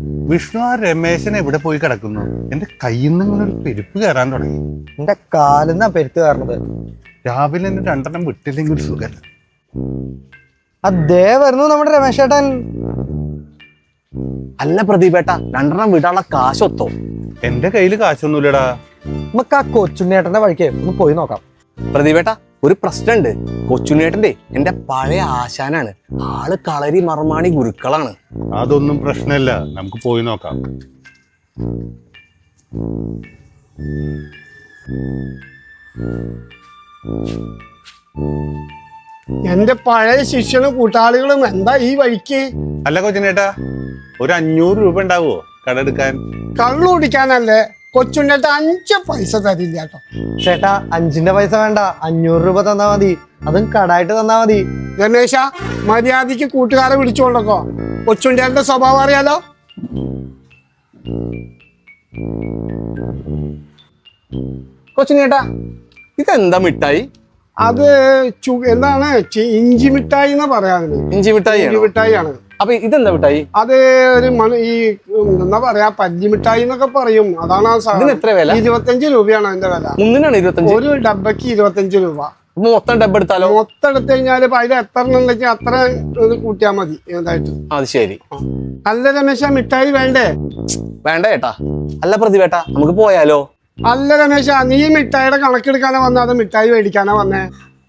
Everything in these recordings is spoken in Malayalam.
വിഷ്ണു ആ രമേശൻ എവിടെ പോയി കിടക്കുന്നു. എന്റെ കയ്യിൽ നിന്ന് ഇങ്ങനെ ഒരു പെരുപ്പ് കയറാൻ തുടങ്ങി. എന്റെ കാലിന്നാ പെരുത്ത് കയറുന്നത്. രാവിലെ എന്നെ രണ്ടെണ്ണം വിട്ടില്ലെങ്കിൽ ഒരു സുഖല്ല അതേ വരുന്നു നമ്മുടെ രമേശ് ഏട്ടൻ അല്ല പ്രദീപേട്ട രണ്ടെണ്ണം വിടാനുള്ള കാശൊത്തോ? എന്റെ കയ്യിൽ കാശൊന്നുമില്ലടാ. നമുക്ക് ആ കൊച്ചുണ്ണേട്ടന്റെ വഴിക്ക് ഒന്ന് പോയി നോക്കാം. പ്രദീപേട്ട ഒരു പ്രശ്നമുണ്ട് കൊച്ചുണ്ണേട്ടന്റെ എന്റെ പഴയ ആശാനാണ്. ആൾ കളരി മർമാണി ഗുരുക്കളാണ്. അതൊന്നും പ്രശ്നമില്ല നമുക്ക് പോയി നോക്കാം. എന്റെ പഴയ ശിഷ്യനും കൂട്ടാളികളും എന്താ ഈ വഴിക്ക്? അല്ല കൊച്ചിനേട്ടാ ഒരു അഞ്ഞൂറ് രൂപ ഉണ്ടാവോ കട എടുക്കാൻ കള്ളു കുടിക്കാനല്ലേ കൊച്ചുണ്ണിട്ട് അഞ്ച് പൈസ തരില്ല കേട്ടോ. ചേട്ടാ അഞ്ചിന്റെ പൈസ വേണ്ട. അഞ്ഞൂറ് രൂപ തന്നാ മതി. അതും കടായിട്ട് തന്നാ മതി. ഗണേശ മര്യാദയ്ക്ക് കൂട്ടുകാരെ വിളിച്ചുകൊണ്ടോ കൊച്ചുണ്ടേന്റെ സ്വഭാവം അറിയാലോ? കൊച്ചുണ്ണേട്ടാ ഇതെന്താ മിഠായി? അത് എന്താണ് ഇഞ്ചി മിഠായി എന്നാ പറയാതിന് ഇഞ്ചി മിഠായി ഇഞ്ചി മിഠായി ആണ്. അപ്പൊ ഇതെന്താ മിഠായി അത് ഒരു മണ ഈ എന്താ പറയാ പല്ലി മിഠായി എന്നൊക്കെ പറയും. അതാണ് ആ ഇതിന് സാധനം എത്ര വില? ഇരുപത്തഞ്ച് രൂപയാണ് അതിന്റെ വില. ഒന്നിനാണ് ഇരുപത്തഞ്ച്? ഒരു ഡബയ്ക്ക് ഇരുപത്തഞ്ച് രൂപ. അപ്പൊ മൊത്തം ഡബ്ബ് എടുത്താലോ? മൊത്തം എടുത്തു കഴിഞ്ഞാൽ അതിൽ എത്ര എണ്ണം ഉണ്ടെങ്കിൽ അത്ര ഇത് കൂട്ടിയാൽ മതി ഏതായിട്ട്. അത് ശരി. അല്ല രമേശ മിഠായി വേണ്ടേ? വേണ്ട ചേട്ടാ അല്ല പ്രതിഭേട്ടാ നമുക്ക് പോയാലോ? അല്ല രമേശ നീ മിഠായിയുടെ കണക്കെടുക്കാനാ വന്നേ? അത് മിഠായി മേടിക്കാനാ വന്നേ?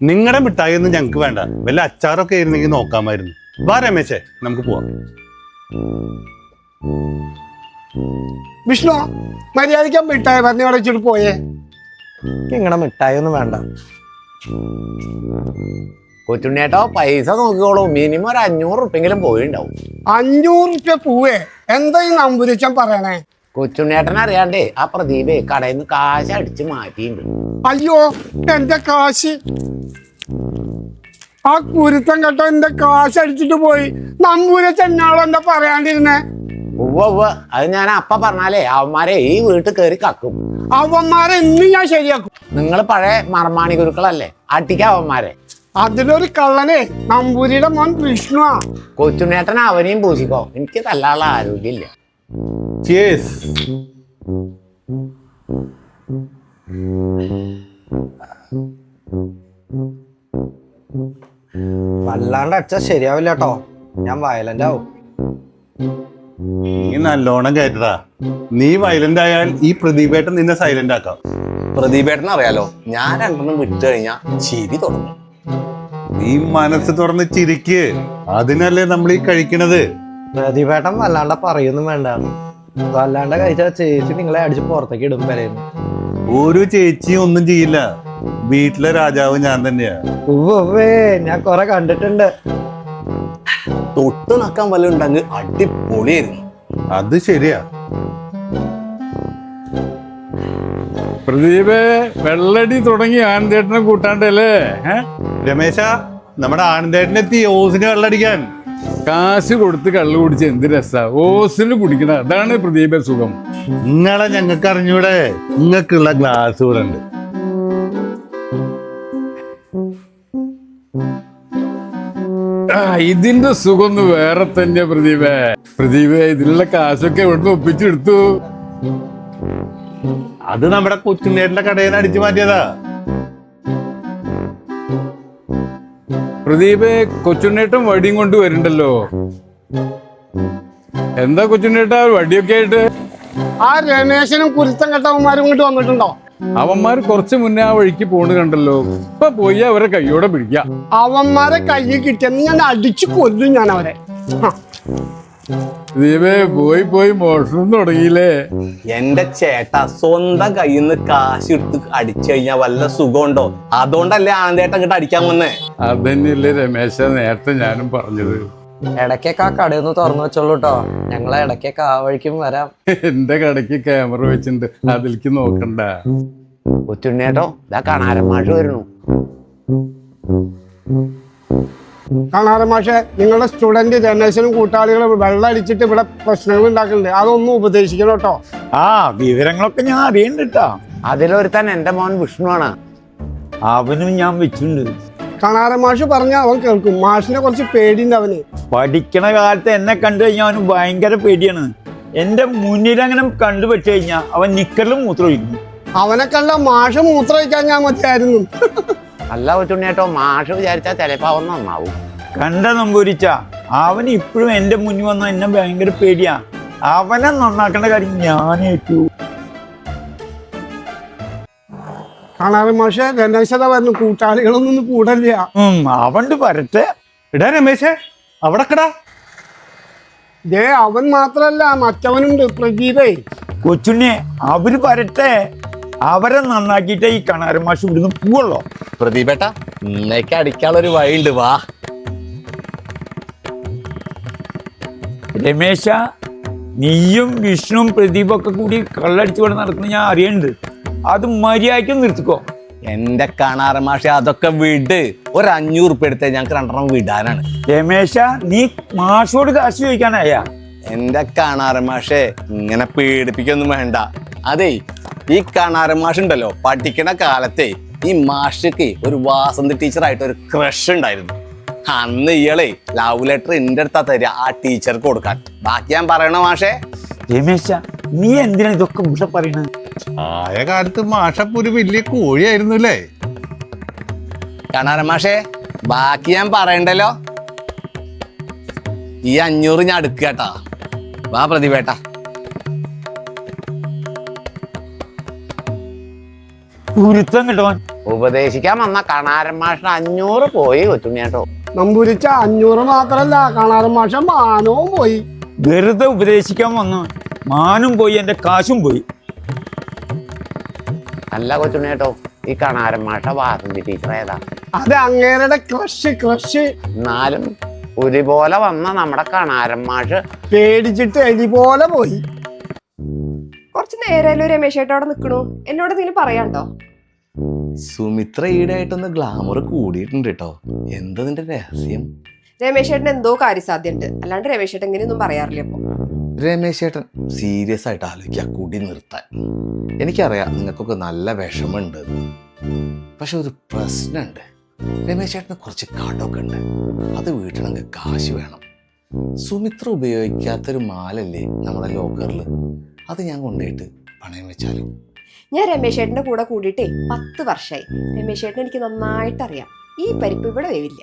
നിങ്ങളുടെ മിഠായി ഒന്നും ഞങ്ങൾക്ക് വേണ്ട. വല്ല അച്ചാറൊക്കെ ആയിരുന്നെങ്കിൽ നോക്കാമായിരുന്നു. വാ രമേശേ നമുക്ക് പോവാം. വിഷ്ണു മര്യാദയ്ക്ക് മിഠായി പറഞ്ഞു അടച്ചിട്ട് പോയേ. ഇങ്ങനെ മിഠായി ഒന്നും വേണ്ട. കൊച്ചുണ്ണിയേട്ടോ പൈസ നോക്കിക്കോളൂ. മിനിമം ഒരു അഞ്ഞൂറ് ഉറുപ്പെങ്കിലും പോയിണ്ടാവും. അഞ്ഞൂറ് റുപ്യ പൂവേ. എന്താ ഈ നമ്പൂരിച്ചൻ പറയണേ? കൊച്ചുണ്ണേട്ടൻ അറിയാണ്ടേ ആ പ്രദീപേ കടയിൽ നിന്ന് കാശ് അടിച്ച് മാറ്റിയിട്ടുണ്ട്. അയ്യോ എന്റെ കാശ്. ആ കുരുത്തം കേട്ടോ എന്റെ കാശ് അടിച്ചിട്ട് പോയി. നമ്പൂരെ ചെന്നാളോ എന്താ പറയാണ്ടിരുന്നേ? ഉവ്വ ഉവ്വ. അത് ഞാൻ അപ്പ പറഞ്ഞാലേ അവന്മാരെ ഈ വീട്ടിൽ കയറി കക്കും. അവന്മാരെ ഇന്ന് ഞാൻ ശരിയാക്കും. നിങ്ങൾ പഴയ മർമാണി ഗുരുക്കളല്ലേ? അട്ടിക്ക അവന്മാരെ. അതിലൊരു കള്ളനെ നമ്പൂരിയുടെ മോൻ വിഷ്ണു കൊച്ചുണ്ണേട്ടൻ അവനെയും പൂശിക്കോ എനിക്ക് തല്ലാനുള്ള ആരോഗ്യമില്ല. Cheers. വല്ലാണ്ട് അടിച്ചാ ശരിയാവില്ല കേട്ടോ ഞാൻ വയലന്റ് ആവും. നീ നല്ലോണം കയറ്റതാ നീ വയലന്റ് ആയാൽ ഈ പ്രദീപേട്ടൻ നിന്നെ സൈലന്റ് ആക്കാം. പ്രദീപേട്ടൻ അറിയാലോ ഞാൻ രണ്ടെണ്ണം വിട്ടു കഴിഞ്ഞാ ചിരി തുടങ്ങും. നീ മനസ്സ് തുറന്ന് ചിരിക്ക്. അതിനല്ലേ നമ്മൾ ഈ കഴിക്കണത്? പ്രദീപേട്ടൻ വല്ലാണ്ട് പറയൊന്നും വേണ്ട. വല്ലാണ്ട് കഴിച്ചാ ചേച്ചി നിങ്ങളെ അടിച്ച് പുറത്തേക്ക് ഇടും വരെയെന്ന് ഒരു ചേച്ചിയും ഒന്നും ചെയ്യില്ല. വീട്ടിലെ രാജാവ് ഞാൻ തന്നെയാ. ഉവ്വേ ഞാൻ കൊറേ കണ്ടിട്ടുണ്ട്. തൊട്ട് നക്കാൻ വല്ല ഉണ്ടെങ്കിൽ അടിപൊളിയായിരുന്നു. അത് ശരിയാ. പ്രദീപേ വെള്ളടി തുടങ്ങി ആനന്ദേട്ടനെ കൂട്ടാണ്ടല്ലേ? ഏ? രമേശ നമ്മുടെ ആനന്ദേട്ടനെത്തി ഓസിന് വെള്ളടിക്കാൻ. കാശ് കൊടുത്ത് കള്ളു കുടിച്ച് എന്ത് രസാ. ഓസിന് കുടിക്കണ. അതാണ് പ്രദീപ സുഖം. നിങ്ങളെ ഞങ്ങൾക്ക് അറിഞ്ഞൂടെ നിങ്ങൾക്കുള്ള ഗ്ലാസ് ഇവിടെ ഉണ്ട്. ഇതിന്റെ സുഖം വേറെ തന്നെ പ്രദീപേ. പ്രദീപേ ഇതിലുള്ള കാശൊക്കെ ഇവിടുന്ന് ഒപ്പിച്ചെടുത്തു. അത് നമ്മുടെ കൊച്ചുണ്ണേട്ടന്റെ കടയിൽ നിന്ന് അടിച്ചു മാറ്റിയതാ. പ്രദീപ് കൊച്ചുണ്ണേട്ടൻ വടിയും കൊണ്ട് വരുന്നുണ്ടല്ലോ. എന്താ കൊച്ചുണ്ണേട്ട വടിയൊക്കെ ആയിട്ട്? ആ രമേശനും കുരുത്തം കെട്ടവന്മാരും ഇങ്ങോട്ട് വന്നിട്ടുണ്ടോ? അവന്മാർ കുറച്ച് മുന്നേ ആ വഴിക്ക് പോണ് കണ്ടല്ലോ. ഇപ്പൊ പോയി അവരെ കൈയോടെ പിടിക്കാം. അവന്മാരെ കൈ കിട്ടിയെന്ന് ഞാൻ അടിച്ചു കൊല്ലും ഞാൻ അവരെ. ദീപേ പോയി പോയി മോഷണം തുടങ്ങിയില്ലേ? എന്റെ ചേട്ട സ്വന്തം കയ്യിൽ നിന്ന് കാശ് എടുത്ത് അടിച്ചു കഴിഞ്ഞാ വല്ല സുഖമുണ്ടോ? അതുകൊണ്ടല്ലേ ആനന്ദേട്ടൻ ഇങ്ങോട്ട് അടിക്കാൻ വന്നേ. അതന്നെയല്ലേ രമേശ നേരത്തെ ഞാനും പറഞ്ഞത്. ഇടയ്ക്കൊക്കെ ആ കടയൊന്ന് തുറന്നു വെച്ചോളൂ കേട്ടോ ഞങ്ങളെ ഇടയ്ക്കൊക്കെ ആ വഴിക്കും വരാം. എന്റെ കടയ്ക്ക് ക്യാമറ വെച്ചിട്ടുണ്ട്. അതിലേക്ക് നോക്കണ്ട. കൊച്ചുണ്ണേട്ടോ ഇതാ കാണാരമാഷ് വരുന്നു. കാണാറ് മാഷെ നിങ്ങളുടെ സ്റ്റുഡന്റ് രമേശനും കൂട്ടാളികളും വെള്ളം അടിച്ചിട്ട് ഇവിടെ പ്രശ്നങ്ങൾ ഉണ്ടാക്കുന്നുണ്ട്. അതൊന്നും ഉപദേശിക്കണം കേട്ടോ ആ വിവരങ്ങളൊക്കെ ഞാൻ അറിയണ്ട അതിലൊരുത്താൻ അതിലൊരുത്തൻ എന്റെ മോൻ വിഷ്ണുവാണ് അവനും ഞാൻ വെച്ചിട്ടുണ്ട്. കാണാറ് മാഷ് പറഞ്ഞ അവൻ കേൾക്കും. മാഷിനെ കുറച്ച് പേടിയുണ്ട് അവന്. പഠിക്കണ കാലത്ത് എന്നെ കണ്ടു കഴിഞ്ഞാൽ അവന് ഭയങ്കര പേടിയാണ്. എന്റെ മുന്നിൽ അങ്ങനെ വെച്ചു കഴിഞ്ഞാൽ അവൻ നിക്കലും മൂത്രം ഒഴിക്കും അവനെ കണ്ട മാഷ മൂത്രമൊഴിക്കാൻ ഞാൻ മതിയായിരുന്നു. അല്ല ഒറ്റുണ്ണേട്ടോ മാഷ് വിചാരിച്ചാൽ ചിലപ്പോ അവൻ നന്നാവും. കണ്ട നമ്പൂരിച്ച അവൻ ഇപ്പോഴും എന്റെ മുന്നിൽ വന്ന എന്നെ ഭയങ്കര പേടിയാ. അവനെ നന്നാക്കേണ്ട കാര്യം ഞാൻ ഏറ്റു. കാണാറ് മാഷെ രമേശത പറഞ്ഞു കൂട്ടാളികളൊന്നും കൂടല്ല അവണ്ട് വരട്ടെ. ഇടാ രമേശേ അവിടെ കടാ. ദേ അവൻ മാത്രല്ല മറ്റവനുണ്ട് പ്രദീപേ. കൊച്ചുണ്ണിയെ അവർ വരട്ടെ. അവരെ നന്നാക്കിയിട്ടേ ഈ കണാരമാഷ് ഇവിടുന്ന് പോവുള്ളോ. പ്രദീപേട്ട ഇന്നേക്ക് അടിക്കാനുള്ളൊരു വഴിയുണ്ട് വാ. രമേശ നീയും വിഷ്ണുവും പ്രദീപൊക്കെ കൂടി കള്ളടിച്ചു കൊണ്ട് നടക്കുന്ന ഞാൻ അറിയണ്ട്. അത് മര്യാദയ്ക്ക് നിർത്തിക്കോ. എന്റെ കാണാറ് മാഷെ അതൊക്കെ വിട്. ഒരു അഞ്ഞൂറ് ഉറുപ്പ് എടുത്തേ ഞങ്ങൾക്ക് രണ്ടെണ്ണം വിടാനാണ്. രമേശ നീ മാഷോട് കാശ് ചോദിക്കാനായ എന്റെ കാണാറ് മാഷെ ഇങ്ങനെ പേടിപ്പിക്കൊന്നും വേണ്ട. അതെ ഈ കാണാറ് മാഷ് ഉണ്ടല്ലോ പഠിക്കണ കാലത്തെ ഈ മാഷക്ക് ഒരു വാസന്തി ടീച്ചറായിട്ട് ഒരു ക്രഷ് ഉണ്ടായിരുന്നു. അന്ന് ഇയാളെ ലവ് ലെറ്റർ എന്റെ അടുത്താ തരിക ആ ടീച്ചർക്ക് കൊടുക്കാൻ. ബാക്കി ഞാൻ പറയണ മാഷേ? രമേശ നീ എന്തിനാ ഇതൊക്കെ ഇവിടെ പറയണത്? ആയ കാലത്ത് മാഷപ്പ് ഒരു വലിയ കോഴിയായിരുന്നു അല്ലേ? കാണാറ് മാഷേ ബാക്കി ഞാൻ പറയണ്ടല്ലോ? ഈ അഞ്ഞൂറ് ഞാൻ അടുക്കുക കേട്ടാ വാ പ്രതിപേട്ട ഗുരുത്വം കിട്ടുവാൻ ഉപദേശിക്കാൻ വന്ന കണാരൻ മാഷിന് അഞ്ഞൂറ് പോയി കൊച്ചുണ്ണിയേട്ടോ. നമ്പൂരിച്ച അഞ്ഞൂറ് മാത്രല്ല കാണാറ് മാഷ മാനവും പോയി. വെറുതെ ഉപദേശിക്കാൻ വന്നു മാനും പോയി എന്റെ കാശും പോയി. അല്ല കൊച്ചുണ്ണിയേട്ടോ ഈ കണാരൻ മാഷ വാസന്തി ടീച്ചർ ഏതാ? അത് അങ്ങേരുടെ ക്രഷ് ക്രഷ് എന്നാലും ഒരുപോലെ വന്ന നമ്മുടെ കണാരൻ മാഷ് പേടിച്ചിട്ട് എലിപോലെ പോയി. കുറച്ച് നേരമല്ലോ രമേശ് ഏട്ടോ അവിടെ നിൽക്കണു എന്നോട് എന്തെങ്കിലും പറയാണ്ടോ സുമിത്ര ഈടായിട്ടൊന്ന് ഗ്ലാമർ കൂടിയിട്ടുണ്ട് കേട്ടോ. എന്താ നിന്റെ രഹസ്യം? രമേശ് ഏട്ടൻ എന്തോ കാര്യസാധ്യണ്ട് അല്ലാണ്ട് രമേശ് ഏട്ടൻ ഇങ്ങനെയൊന്നും പറയാറില്ല അപ്പൊ രമേശ് ചേട്ടൻ. സീരിയസ് ആയിട്ട് ആലോചിക്കുക കുടി നിർത്താൻ. എനിക്കറിയാം നിങ്ങൾക്കൊക്കെ നല്ല വിഷമമുണ്ട്. പക്ഷെ ഒരു പ്രശ്നമുണ്ട്. രമേശേട്ടന് കുറച്ച് കടമൊക്കെ ഉണ്ട്. അത് വീട്ടണമെങ്കിൽ കാശ് വേണം. സുമിത്ര ഉപയോഗിക്കാത്തൊരു മാലല്ലേ നമ്മുടെ ലോക്കറിൽ അത് ഞാൻ കൊണ്ടുപോയിട്ട് പണയം വെച്ചാലും? ഞാൻ രമേശ് ഏട്ടന്റെ കൂടെ കൂടിയിട്ടേ പത്ത് വർഷമായി രമേശ് ഏട്ടൻ എനിക്ക് നന്നായിട്ട് അറിയാം ഈ പരിപ്പ് ഇവിടെ വേവില്ല.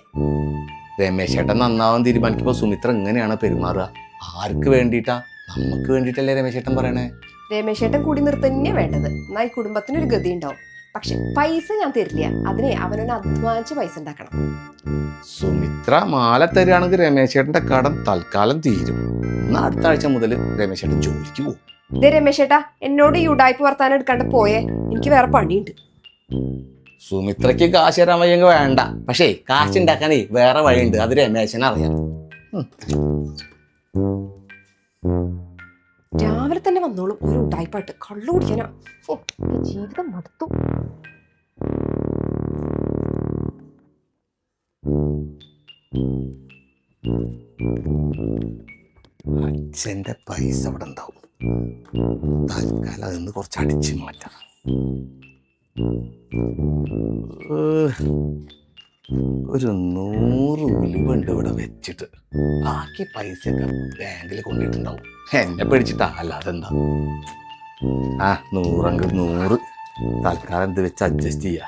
രമേശേട്ടൻ നന്നാവാൻ തീരുമാനിക്കുമ്പോൾ സുമിത്ര എങ്ങനെയാണ് പെരുമാറുക? ആർക്ക് വേണ്ടിയിട്ടാ? നമുക്ക് വേണ്ടിയിട്ടല്ലേ രമേശേട്ടൻ പറയണേ? രമേശേട്ടൻ കൂടി നിർത്തന്നെ വേണ്ടത്. എന്നാ ഈ കുടുംബത്തിനൊരു ഗതി ഉണ്ടാവും പക്ഷെ പൈസ ഞാൻ തരില്ല. അതിനെ അവനൊന്ന് അധ്വാനിച്ച് പൈസ ഉണ്ടാക്കണം. സുമിത്ര മാല തരികയാണെങ്കിൽ രമേശേട്ടന്റെ കടം തൽക്കാലം തീരും. എന്നാ അടുത്ത ആഴ്ച മുതൽ രമേശേട്ടൻ ജോലിക്ക് പോകും. ഇതേ രമേശ് എന്നോട് ഈ ഉടായ്പ വർത്താനം എടുക്കാണ്ട് പോയേ. എനിക്ക് വേറെ പണിയുണ്ട്. സുമിത്രയ്ക്ക് കാശ് തരാൻ വയ്യെങ്കിൽ വേണ്ട. പക്ഷേ കാശ് ഉണ്ടാക്കാനേ വേറെ വഴിയുണ്ട്. അത് രമേശൻ അറിയാം. രാവിലെ തന്നെ വന്നോളും. ഒരു ഉടായ്പാട്ട് കള്ളു കുടിക്കാനാ. ജീവിതം മടുത്തു. അച്ഛന്റെ പൈസ അവിടെ ഉണ്ടാവും. തൽക്കാലം അതിന്ന് കുറച്ച് അടിച്ചു മാറ്റാം. ഒരു നൂറ് ഉലുവുണ്ട് ഇവിടെ വെച്ചിട്ട്. ബാക്കി പൈസ ബാങ്കിൽ കൊണ്ടിട്ടുണ്ടാവും. എന്നെ പേടിച്ചിട്ടാ അല്ലാതെ എന്താ? ആ നൂറെങ്കിൽ നൂറ്. തൽക്കാലം ഇത് വെച്ച് അഡ്ജസ്റ്റ് ചെയ്യാ.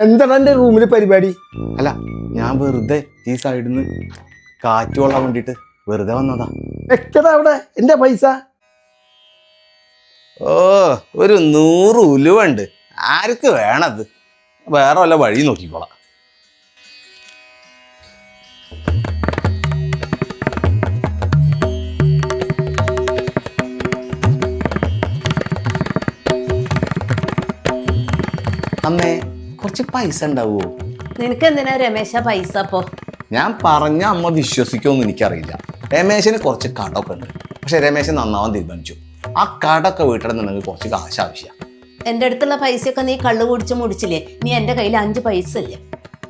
എന്താണ് എന്റെ റൂമിൽ പരിപാടി? അല്ല ഞാൻ വെറുതെ ഈ സൈഡിൽ നിന്ന് കാറ്റ് കൊള്ളാൻ വേണ്ടിയിട്ട് വെറുതെ വന്നതാ. വെക്കടാ അവിടെ? എന്റെ പൈസ? ഓ ഒരു നൂറ് ഉലുവുണ്ട് ആർക്ക് വേണത്? വേറെ വല്ല വഴി നോക്കിക്കോളാം. അമ്മേ കുറച്ച് പൈസ ഉണ്ടാവുമോ നിനക്ക് എന്തിനാ രമേശ പൈസ അപ്പോ? ഞാൻ പറഞ്ഞ അമ്മ വിശ്വസിക്കുമെന്ന് എനിക്കറിയില്ല. രമേശിന് കുറച്ച് കടമൊക്കെ ഉണ്ട്. പക്ഷെ രമേശൻ നന്നാവാൻ തീരുമാനിച്ചു. ആ കടമൊക്കെ വീട്ടിലെന്നുണ്ടെങ്കിൽ കുറച്ച് കാശ് ആവശ്യമാണ് എന്റെ അടുത്തുള്ള പൈസയൊക്കെ നീ കള്ളു കുടിച്ച് മുടിച്ചില്ലേ? നീ എന്റെ കയ്യിൽ അഞ്ച് പൈസ ഇല്ലേ?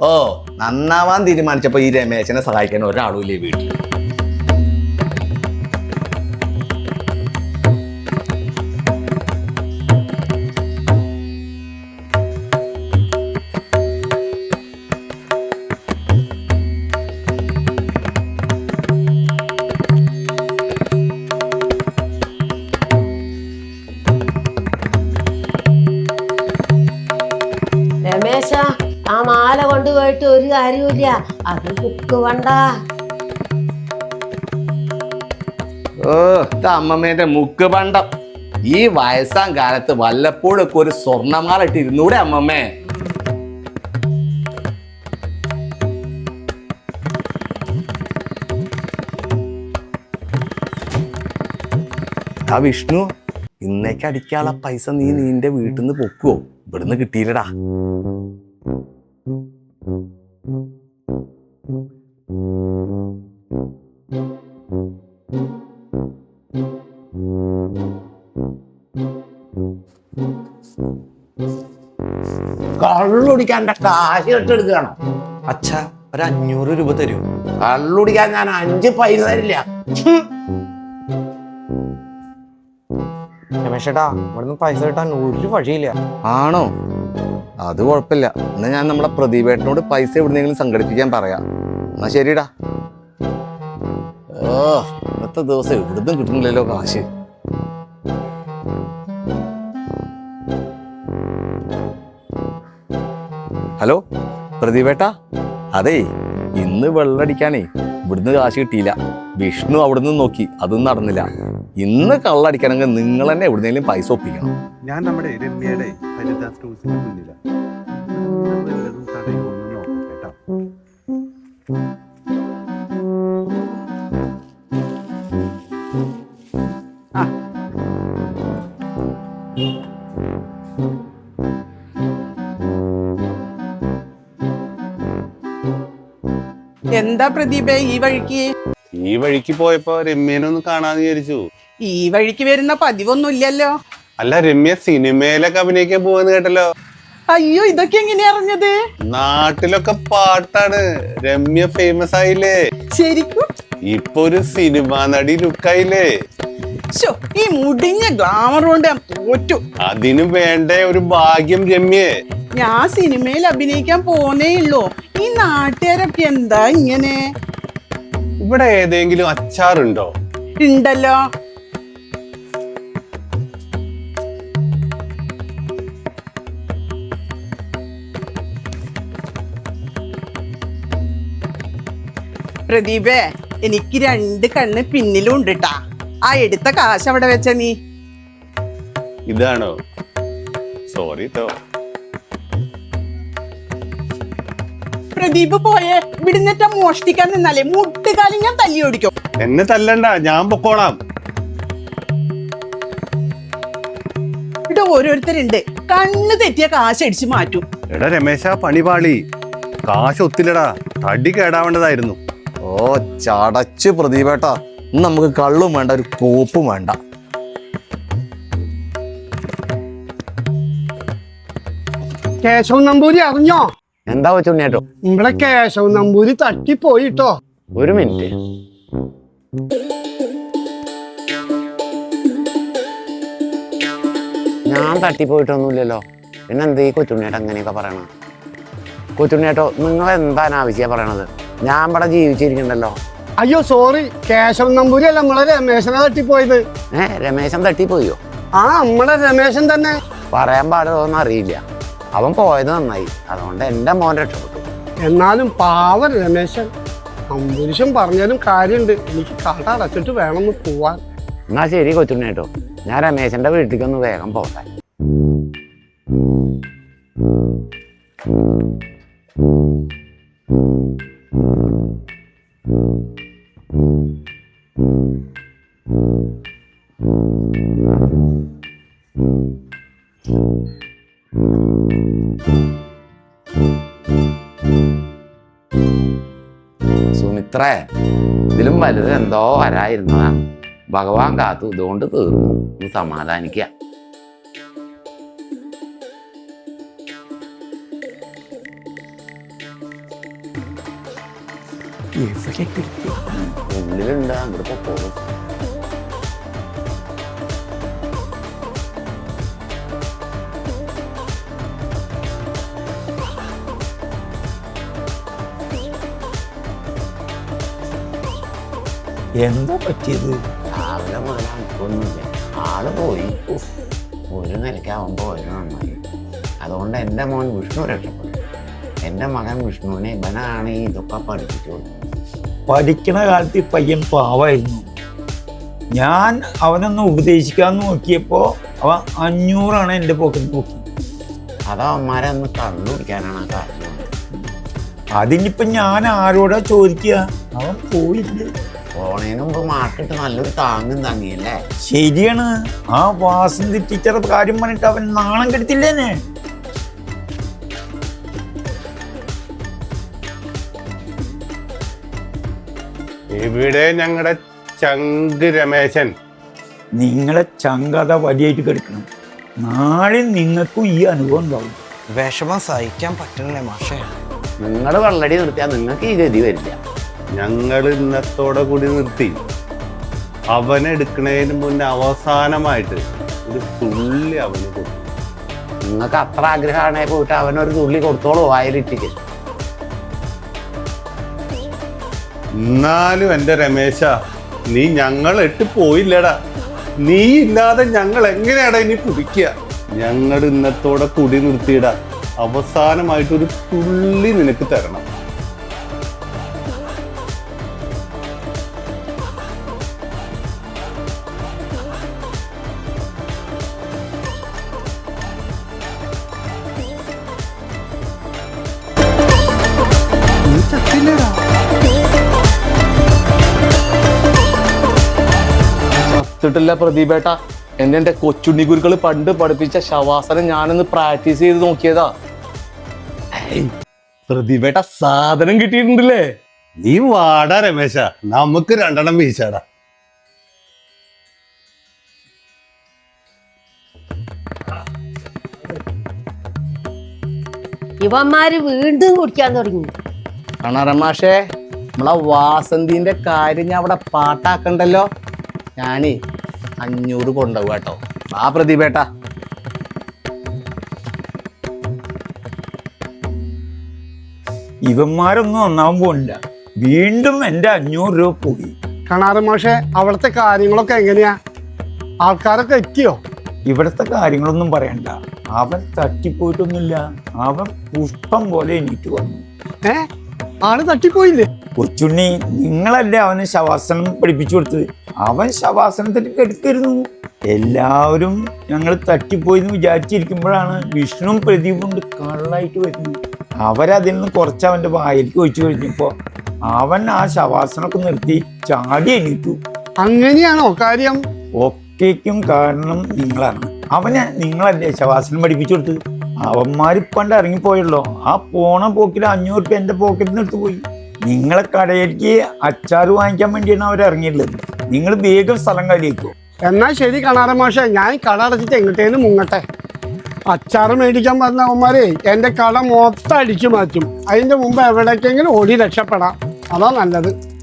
ഓ നന്നാവാൻ തീരുമാനിച്ചപ്പോ ഈ രമേശനെ സഹായിക്കാൻ ഒരാളും ഇല്ലേ വീട്ടിൽ പോയിട്ട് ഒരു കാര്യമില്ല അത് കുക്ക് വേണ്ട. ഓ അമ്മമ്മേന്റെ മുക്ക് പണ്ടം. ഈ വയസ്സാം കാലത്ത് വല്ലപ്പോഴൊക്കെ ഒരു സ്വർണമാല ഇട്ടിരുന്നൂടെ അമ്മമ്മേ? ആ വിഷ്ണു ഇന്നേക്ക് അടിക്കാനുള്ള പൈസ നീ നിന്റെ വീട്ടിൽ നിന്ന് പൊക്കുവോ? ഇവിടുന്ന് കിട്ടിയില്ലടാ. കള്ളുടിക്കാൻ കാശ് കെട്ടെടുക്കുകയാണോ അച്ഛ ഒരു അഞ്ഞൂറ് രൂപ തരൂ. കള്ളുടിക്കാൻ ഞാൻ അഞ്ച് പൈസ തരില്ല. രമേശേട്ടാ ഇവിടുന്ന് പൈസ കിട്ടാൻ ഒരു വഴിയില്ല. ആണോ? അത് കുഴപ്പമില്ല. എന്നാ ഞാൻ നമ്മളെ പ്രദീപേട്ടനോട് പൈസ എവിടുന്നെങ്കിലും സംഘടിപ്പിക്കാൻ പറയാം. എന്നാ ശരിടാ. ഓ ഇന്നത്തെ ദിവസം എവിടുന്നും കിട്ടുന്നില്ലല്ലോ കാശ്. ഹലോ പ്രദീപേട്ടാ. അതേ ഇന്ന് വെള്ളടിക്കാനേ ഇവിടുന്ന് കാശ് കിട്ടിയില്ല. വിഷ്ണു അവിടുന്ന് നോക്കി അതും നടന്നില്ല. ഇന്ന് കള്ളടിക്കണമെങ്കിൽ നിങ്ങൾ തന്നെ എവിടുന്നേലും പൈസ ഒപ്പിക്കണം. ഞാൻ നമ്മുടെ രമ്യയുടെ ഹരിത സ്റ്റോഴ്സിന്റെ മുന്നിലാണ് എന്താ പ്രദീപേ ഈ വഴിക്ക്? ഈ വഴിക്ക് പോയപ്പോ രമ്യനൊന്നും കാണാന്ന് വിചാരിച്ചു. ഈ വഴിക്ക് വരുന്ന പതിവൊന്നും ഇല്ലല്ലോ അല്ല രമ്യ സിനിമയിലൊക്കെ അഭിനയിക്കാൻ പോവാന്ന് കേട്ടല്ലോ. അയ്യോ ഇതൊക്കെ എങ്ങനെയാ അറിഞ്ഞത്? നാട്ടിലൊക്കെ പാട്ടാണ്. രമ്യ ഫേമസ് ആയില്ലേ? ശരിക്കും? ഇപ്പൊ ഒരു സിനിമാ നടി ലുക്കായില്ലേ? ശോ, ഈ മുടിഞ്ഞ ഗ്ലാമർ കൊണ്ട് ഞാൻ തോറ്റു. അതിനു വേണ്ട ഒരു ഭാഗ്യം രമ്യേ. ഞാൻ സിനിമയിൽ അഭിനയിക്കാൻ പോന്നേ ഉള്ളൂ. ഈ നാട്ടുകാരൊക്കെ എന്താ ഇങ്ങനെ? ഇവിടെ ഏതെങ്കിലും അച്ചാറുണ്ടോ? ഉണ്ടല്ലോ. പ്രദീപേ എനിക്ക് രണ്ട് കണ്ണ് പിന്നിലും ഉണ്ട് ട്ടാ ആ എടുത്ത കാശ് അവിടെ വെച്ച നീ. ഇതാണോ? സോറി ട്ടോ. പ്രദീപ് പോയെ ഇവിടുന്നിട്ട് മോഷ്ടിക്കാൻ നിന്നാലേ? മുട്ടുകാലി ഞാൻ തല്ലി ഓടിക്കും. എന്നെ തല്ലണ്ട ഞാൻ പൊക്കോളാം. ഇവിടെ ഓരോരുത്തരുണ്ട്. കണ്ണു തെറ്റിയ കാശ് അടിച്ചു മാറ്റും. എടാ രമേശ പണിപാളി കാശ് ഒത്തില്ലടാ. തടി കേടാവേണ്ടതായിരുന്നു. ഓ ചടച്ച് പ്രദീപേട്ടാ. ഇന്ന് നമുക്ക് കള്ളും വേണ്ട ഒരു കോപ്പും വേണ്ട. കേശവൻ നമ്പൂരി അറിഞ്ഞോ? എന്താ വെച്ചുണ്ണിയേട്ടോ ഇവിടെ കേശവൻ നമ്പൂരി തട്ടിപ്പോയിട്ടോ ഒരു മിനിറ്റ്. ഞാൻ തട്ടിപ്പോയിട്ടൊന്നുമില്ലല്ലോ. പിന്നെ എന്ത് ഈ കൊച്ചുണ്ണിയേട്ട അങ്ങനെയൊക്കെ പറയണം? കൊച്ചുണ്ണിയേട്ടോ നിങ്ങൾ എന്താണ് ആവശ്യം പറയണത്? ഞാൻ ഇവിടെ ജീവിച്ചിരിക്കണ്ടല്ലോ. അയ്യോ സോറി കേശവൻ നമ്പൂരി അല്ല നമ്മളെ രമേശനെ തട്ടിപ്പോയത്. ഏ രമേശൻ തട്ടിപ്പോയോ? ആ നമ്മളെ രമേശൻ തന്നെ. പറയാൻ പാടുള്ളതൊന്നും അറിയില്ല. അവൻ പോയത് നന്നായി. അതുകൊണ്ട് എന്റെ മോൻ രക്ഷപ്പെട്ടു. എന്നാലും പാവൻ രമേശൻ. അമ്പുരുഷൻ പറഞ്ഞാലും കാര്യമുണ്ട്. എനിക്ക് കട അടച്ചിട്ട് വേണമെന്ന് പോവാൻ. എന്നാ ശരി കൊച്ചുണ്ണേട്ടോ ഞാൻ രമേശന്റെ വീട്ടിലേക്ക് ഒന്ന് വേഗം പോട്ടെ. സുമിത്രേ ഇതിലും വലുത് എന്തോ വരായിരുന്നതാണ് ഭഗവാൻ കാത്തു ഇതുകൊണ്ട് തീർന്നു. നീ സമാധാനിക്കുക ഉള്ളിലുണ്ട് അങ്ങോട്ട് പോകും എന്താ പറ്റിയത്? രാവിലെ മുതൽ അനക്കൊന്നുമില്ല ആൾ പോയി. ഒരു നിലയ്ക്കാവുമ്പോൾ ഒരു നന്നായി. അതുകൊണ്ട് എന്റെ മോൻ വിഷ്ണു രക്ഷപ്പെട്ടു. എന്റെ മകൻ വിഷ്ണുവിനെ ഇവനാണ് ഇതൊക്കെ പഠിപ്പിച്ചത് പഠിക്കണ കാലത്ത് ഈ പയ്യൻ പാവായിരുന്നു. ഞാൻ അവനൊന്ന് ഉപദേശിക്കാൻ നോക്കിയപ്പോൾ അവൻ അഞ്ഞൂറാണ് എന്റെ പോക്കറ്റ് നോക്കി. അതവന്മാരെ ഒന്ന് കണ്ടുപിടിക്കാനാണ് ആ കാര്യം. അതിനിപ്പം ഞാൻ ആരോടാ ചോദിക്കുക? അവൻ പോയില്ല? പോണേന് മുമ്പ് മാർക്കിട്ട് നല്ലൊരു താങ്ങും തങ്ങിയല്ലേ? ശരിയാണ്. ആ വാസന്തി ടീച്ചറെ കാര്യം പറഞ്ഞിട്ട് അവൻ നാണം കെടുത്തില്ലേനെ ഇവിടെ ഞങ്ങളുടെ ചങ്ക് രമേശൻ. നിങ്ങളെ ചങ്കത വലിയായിട്ട് കിടക്കണം. നാളെ നിങ്ങൾക്കും ഈ അനുഭവം ഉണ്ടാവും. വിഷമം സഹിക്കാൻ പറ്റണല്ലേ മാഷേ. നിങ്ങൾ വെള്ളടി നിർത്തിയാൽ നിങ്ങൾക്ക് ഈ ഗതി വരില്ല. ഞങ്ങൾ ഇന്നത്തോടെ കൂടി നിർത്തി. അവനെടുക്കണതിന് മുന്നേ അവസാനമായിട്ട് ഒരു തുള്ളി അവന് കൊടുത്തു. നിങ്ങൾക്ക് അത്ര ആഗ്രഹമാണേ പോയിട്ട് അവനൊരു തുള്ളി കൊടുത്തോളൂ വായിലിട്ടിട്ട് എന്നാലും എന്റെ രമേശ നീ ഞങ്ങൾ ഇട്ട് പോയില്ലടാ. നീ ഇല്ലാതെ ഞങ്ങൾ എങ്ങനെയാടാ ഇനി കുടിക്കുക? ഞങ്ങൾ ഇന്നത്തോടെ കുടി നിർത്തിയിടാ. അവസാനമായിട്ടൊരു തുള്ളി നിനക്ക് തരണം. ചത്തിട്ടില്ല പ്രദീപേട്ട. എന്നെ എന്റെ കൊച്ചുണ്ണി ഗുരുക്കൾ പണ്ട് പഠിപ്പിച്ച ശവാസനം ഞാനൊന്ന് പ്രാക്ടീസ് ചെയ്ത് നോക്കിയതാ. പ്രദീപേട്ട സാധനം കിട്ടിയിട്ടുണ്ടല്ലേ? നീ വാടാ രമേശ. നമുക്ക് രണ്ടെണ്ണം വീശാടാ. ഇവന്മാര് വീണ്ടും കുടിക്കാൻ തുടങ്ങി. കണറമാഷേ നമ്മളെ വാസന്തിന്റെ കാര്യം ഞാൻ അവിടെ പാട്ടാക്കണ്ടല്ലോ? ഞാനേ അഞ്ഞൂറ് കൊണ്ടുപോകും കേട്ടോ. ആ പ്രദീപേട്ട. ഇവന്മാരൊന്നും ഒന്നാവാൻ പോണില്ല. വീണ്ടും എന്റെ അഞ്ഞൂറ് രൂപ പോയി. കാണാറ് മാഷെ അവിടുത്തെ കാര്യങ്ങളൊക്കെ എങ്ങനെയാ? ആൾക്കാരൊക്കെ എത്തിയോ? ഇവിടുത്തെ കാര്യങ്ങളൊന്നും പറയണ്ട. അവൻ തട്ടിപ്പോയിട്ടൊന്നുമില്ല. അവൻ പുഷ്പം പോലെ എണീറ്റ് വന്നു. ഏ? ആൾ തട്ടിപ്പോയില്ലേ? കൊച്ചുണ്ണി നിങ്ങളല്ലേ അവന് ശവാസനം പഠിപ്പിച്ചു കൊടുത്തത്? അവൻ ശവാസനത്തിൽ കെടുക്കരുന്നു. എല്ലാവരും ഞങ്ങൾ തട്ടിപ്പോയി എന്ന് വിചാരിച്ചിരിക്കുമ്പോഴാണ് വിഷ്ണുവും പ്രദീപും കൊണ്ട് കള്ളായിട്ട് വരുന്നത്. അവരതിൽ നിന്ന് കുറച്ച് അവന്റെ വായിലേക്ക് ഒഴിച്ചു കഴിഞ്ഞപ്പോൾ അവൻ ആ ശവാസനമൊക്കെ നിർത്തി ചാടി എണീറ്റു. അങ്ങനെയാണോ കാര്യം? ഒക്കേക്കും കാരണം നിങ്ങളാണ്. അവനെ നിങ്ങളല്ലേ ശവാസനം പഠിപ്പിച്ചു കൊടുത്തത്? അവന്മാരിപ്പണ്ട് ഇറങ്ങിപ്പോയല്ലോ. ആ പോണ പോക്കിൽ അഞ്ഞൂറ് രൂപ എന്റെ പോക്കറ്റിൽ നിന്ന് എടുത്തു പോയി. നിങ്ങളെ കടയിലേക്ക് അച്ചാറ് വാങ്ങിക്കാൻ വേണ്ടിയാണ് അവർ ഇറങ്ങിയിട്ടുള്ളത്. നിങ്ങൾ വേഗം സ്ഥലം കാലിയേക്കോ എന്നാൽ ശരി കണാറ മാഷെ ഞാൻ കട അടച്ചിട്ട് എങ്ങോട്ടേന്ന് മുങ്ങട്ടെ. അച്ചാർ മേടിക്കാൻ പറഞ്ഞവന്മാരെ എന്റെ കട മൊത്തം അടിച്ചു മാറ്റും. അതിന്റെ മുമ്പ് എവിടേക്കെങ്കിലും ഓടി രക്ഷപ്പെടാം. അതാ നല്ലത്.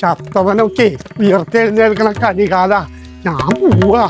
ചത്തവനൊക്കെ ഉയർത്തെഴുന്നേൽക്കണ കനികാല. ഞാൻ പോവാ